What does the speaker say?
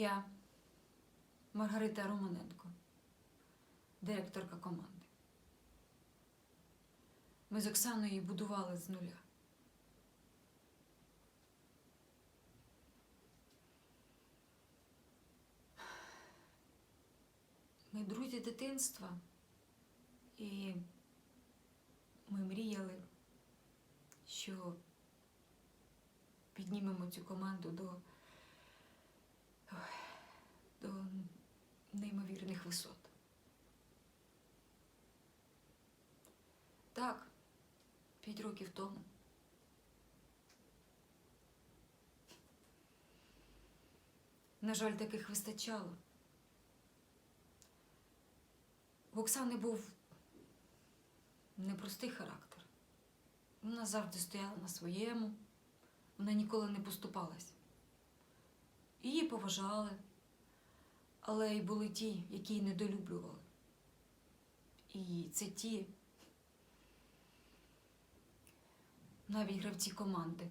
Я Маргарита Романенко, директорка команди. Ми з Оксаною її будували з нуля. Ми друзі дитинства, і ми мріяли, що піднімемо цю команду до, висот. Так, п'ять років тому. На жаль, таких вистачало. В Оксани був непростий характер. Вона завжди стояла на своєму, вона ніколи не поступалась. Її поважали, але й були ті, які недолюблювали. І це ті, навіть гравці команди.